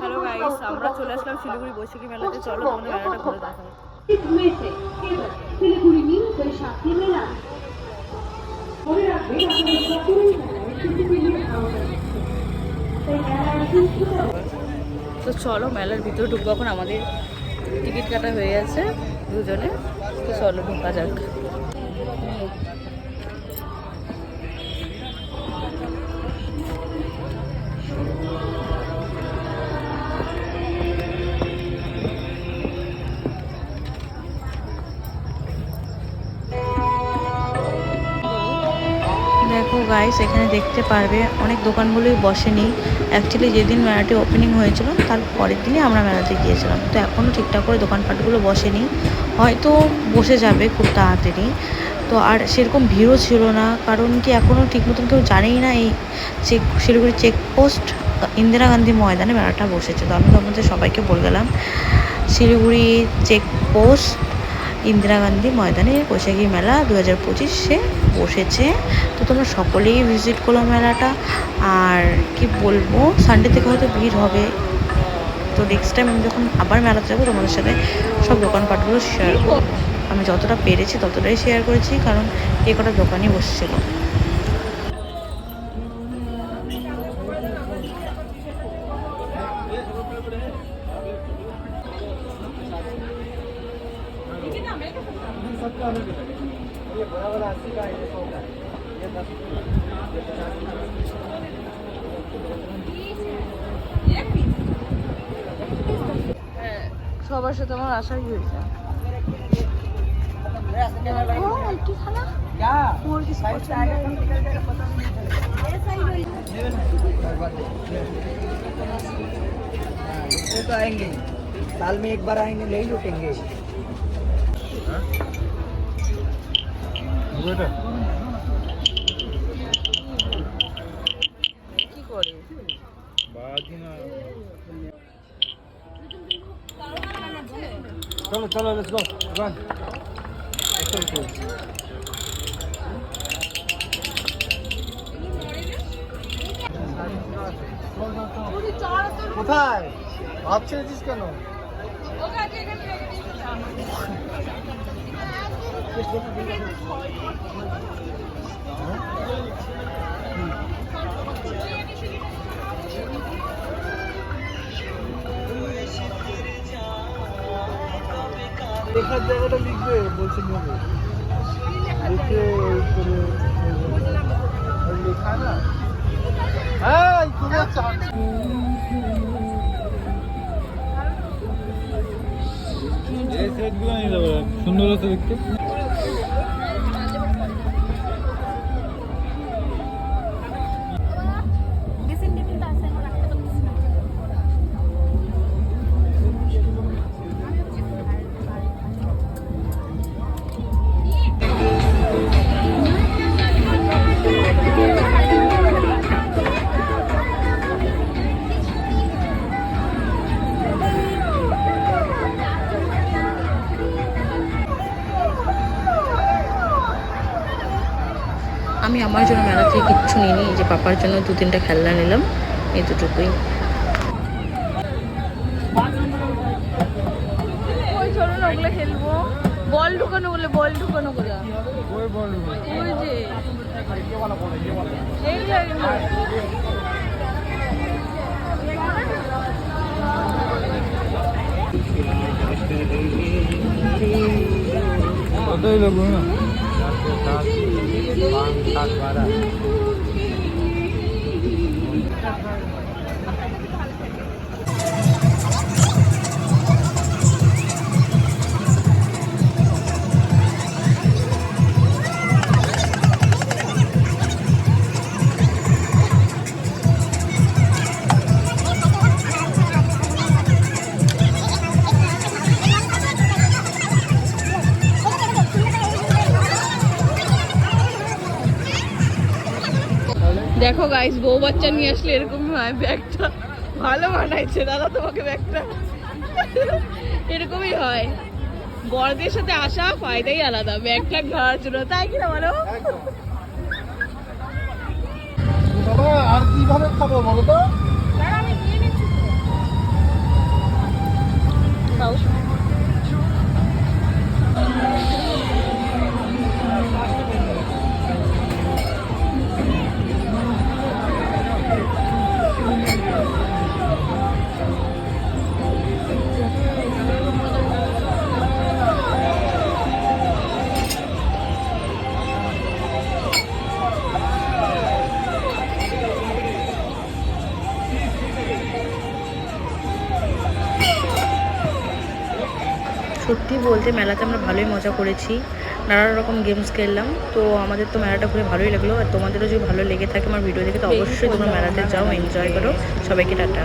Hello guys আমরা চলে আসলাম শিলিগুড়ি বৈশাখী মেলাতে চলো তোমাদের মেলাটা ঘুরে শিলিগুড়ি বৈশাখী মেলা। মনে রাখবে মেলায় তো চলো মেলার ভিতরে ঢুকবো এখন আমাদের টিকিট কাটা হয়ে গেছে দুজনে। তো চলো ঢোকা যাক। দেখো গাইস এখানে দেখতে পারবে, অনেক দোকানগুলোই বসেনি। অ্যাকচুয়ালি যেদিন মেলাটি ওপেনিং হয়েছিল, তার পরের দিনই আমরা মেলাতে গিয়েছিলাম। তো এখনও ঠিকঠাক করে দোকানপাটগুলো বসেনি। হয়তো বসে যাবে খুব তাড়াতাড়ি। তো আর সেরকম ভিড়ও ছিল না, কারণ কি এখনও ঠিক মতন কেউ জানেই না এই চেক শিলিগুড়ি চেকপোস্ট ইন্দিরা গান্ধী ময়দানে মেলাটা বসেছে। তো আমি তোমাদের সবাইকে বলে গেলাম শিলিগুড়ি চেকপোস্ট ইন্দিরা গান্ধী ময়দানে বৈশাখী মেলা দু হাজার পঁচিশে বসেছে। তো তোমরা সকলেই ভিজিট করো মেলাটা। আর কি বলব সানডে থেকে হয়তো ভিড় হবে। তো নেক্সট টাইম আমি যখন আবার মেলাতে যাব, তোমাদের সাথে সব দোকানপাটগুলো শেয়ার করব। আমি যতটা পেরেছি ততটাই শেয়ার করেছি, কারণ এ কটা দোকানই বসছিল। সবার সাথে আমার আশাই হয়েছে ये तो आएंगे साल में एक बार आएंगे ले ही लूटेंगे কি করে? চলো চলো লেটস গো রান কোথায়? ভাত ছেড়েছিস কেন লেখার জায়গাটা লিখবে বলছে নেবে লিখে করে লেখা না? এই তুমি সুন্দর হচ্ছে দেখতে। আমি আমার জন্য মেলা থেকে কিচ্ছু নিইনি যে পাপার জন্য দু তিনটা খেলনা নিলাম এই দুটুকুই। না খেলব। বল ঢুকানো বলে বল ঢুকানো করে ওই বল ওই যে এই জায়গায় কতই Takbara. দেখো গাইস বউ বাচ্চা নিয়ে আসলে এরকম হয়, ব্যাগটা ভালো বানাইছে। দাদা, তোমাকে ব্যাগটা এরকমই হয়। বড়দের সাথে আসা ফায়দাই আলাদা, ব্যাগটা ঘর জন্য তাই কি না বলো আর কীভাবে খাব বলো তো? বলতে মেলাতে আমরা ভালোই মজা করেছি। নানা রকম গেমস খেললাম। তো আমাদের তো মেলাটা খুবই ভালোই লাগল। আর তোমাদেরও যদি ভালো লেগে থাকে আমার ভিডিও দেখে তো অবশ্যই তোমরা মেলাতে যাও এনজয় করো। সবাইকে টাটা।